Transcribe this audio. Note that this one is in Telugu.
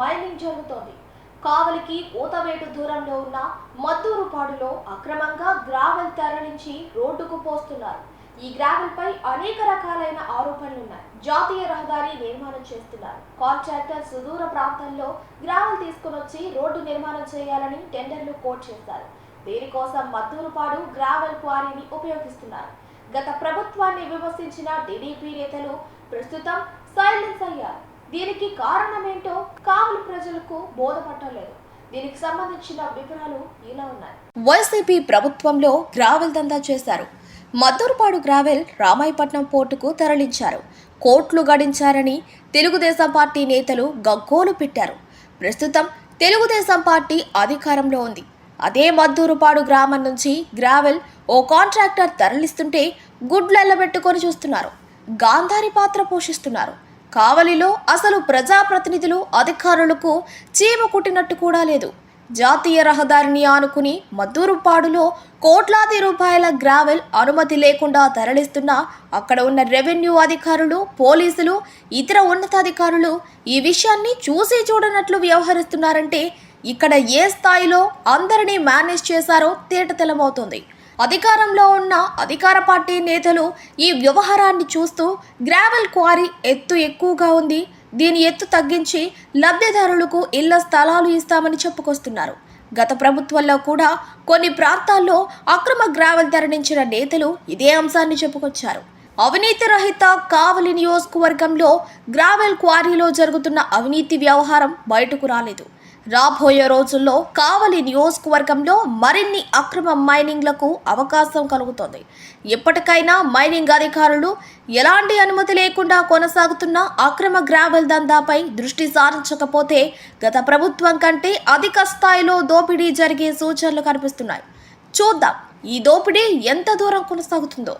మైనింగ్ జరుగుతోంది కావలికి ఊతవేటు దూరంలో ఉన్న మద్దూరుపాడులో అక్రమంగా గ్రావెల్ తరలించి రోడ్డుకు పోస్తున్నారు. ఈ గ్రావెల్ పై అనేక రకాలైన ఆరోపణలున్నాయి జాతీయ రహదారి నిర్మాణం చేస్తున్నారు. కాంట్రాక్టర్ సుదూర ప్రాంతాల్లో గ్రావెల్ తీసుకుని వచ్చి రోడ్డు నిర్మాణం చేయాలని టెండర్లు కోట్ చేశారు. దీనికోసం మద్దూరుపాడు గ్రావెల్ క్వారీని ఉపయోగిస్తున్నారు. గత ప్రభుత్వాన్ని విమర్శించిన టీడీపీ నేతలు ప్రస్తుతం సైలెన్స్ అయ్యారు. దీనికి కారణమేంటో కావలి ప్రజలకు బోధపట్టలేదు. దీనికి సంబంధించిన వివరాలు ఇలా ఉన్నాయి. వైసీపీ ప్రభుత్వంలో గ్రావెల్ దందా చేశారు. మద్దూరుపాడు గ్రావెల్ రామాయపట్నం పోర్టుకు తరలించారు. కోట్లు గడించారని తెలుగుదేశం పార్టీ నేతలు గగ్గోలు పెట్టారు. ప్రస్తుతం తెలుగుదేశం పార్టీ అధికారంలో ఉంది. అదే మద్దూరుపాడు గ్రామం నుంచి గ్రావెల్ ఓ కాంట్రాక్టర్ తరలిస్తుంటే గుడ్లెల్లబెట్టుకొని చూస్తున్నారు. గాంధారి పాత్ర పోషిస్తున్నారు. కావలిలో అసలు ప్రజాప్రతినిధులు అధికారులకు చీమ కుట్టినట్టు కూడా లేదు. జాతీయ రహదారిని ఆనుకుని మద్దూరుపాడులో కోట్లాది రూపాయల గ్రావెల్ అనుమతి లేకుండా తరలిస్తున్న అక్కడ ఉన్న రెవెన్యూ అధికారులు పోలీసులు ఇతర ఉన్నతాధికారులు ఈ విషయాన్ని చూసి చూడనట్లు వ్యవహరిస్తున్నారంటే ఇక్కడ ఏ స్థాయిలో అందరినీ మేనేజ్ చేశారో తేటతెల్లమవుతుంది అధికారంలో ఉన్న అధికార పార్టీ నేతలు ఈ వ్యవహారాన్ని చూస్తూ గ్రావెల్ క్వారీ ఎత్తు ఎక్కువగా ఉంది. దీని ఎత్తు తగ్గించి లబ్ధిదారులకు ఇళ్ళ స్థలాలు ఇస్తామని చెప్పుకొస్తున్నారు. గత ప్రభుత్వంలో కూడా కొన్ని ప్రాంతాల్లో అక్రమ గ్రావెల్ తరలించిన నేతలు ఇదే అంశాన్ని చెప్పుకొచ్చారు. అవినీతి రహిత కావలి నియోజకవర్గంలో గ్రావెల్ క్వారీలో జరుగుతున్న అవినీతి వ్యవహారం బయటకు రాలేదు. రాబోయే రోజుల్లో కావలి నియోజకవర్గంలో మరిన్ని అక్రమ మైనింగ్లకు అవకాశం కలుగుతోంది. ఎప్పటికైనా మైనింగ్ అధికారులు ఎలాంటి అనుమతి లేకుండా కొనసాగుతున్న అక్రమ గ్రావెల్ దందాపై దృష్టి సారించకపోతే గత ప్రభుత్వం కంటే అధిక స్థాయిలో దోపిడీ జరిగే సూచనలు కనిపిస్తున్నాయి. చూద్దాం ఈ దోపిడీ ఎంత దూరం కొనసాగుతుందో.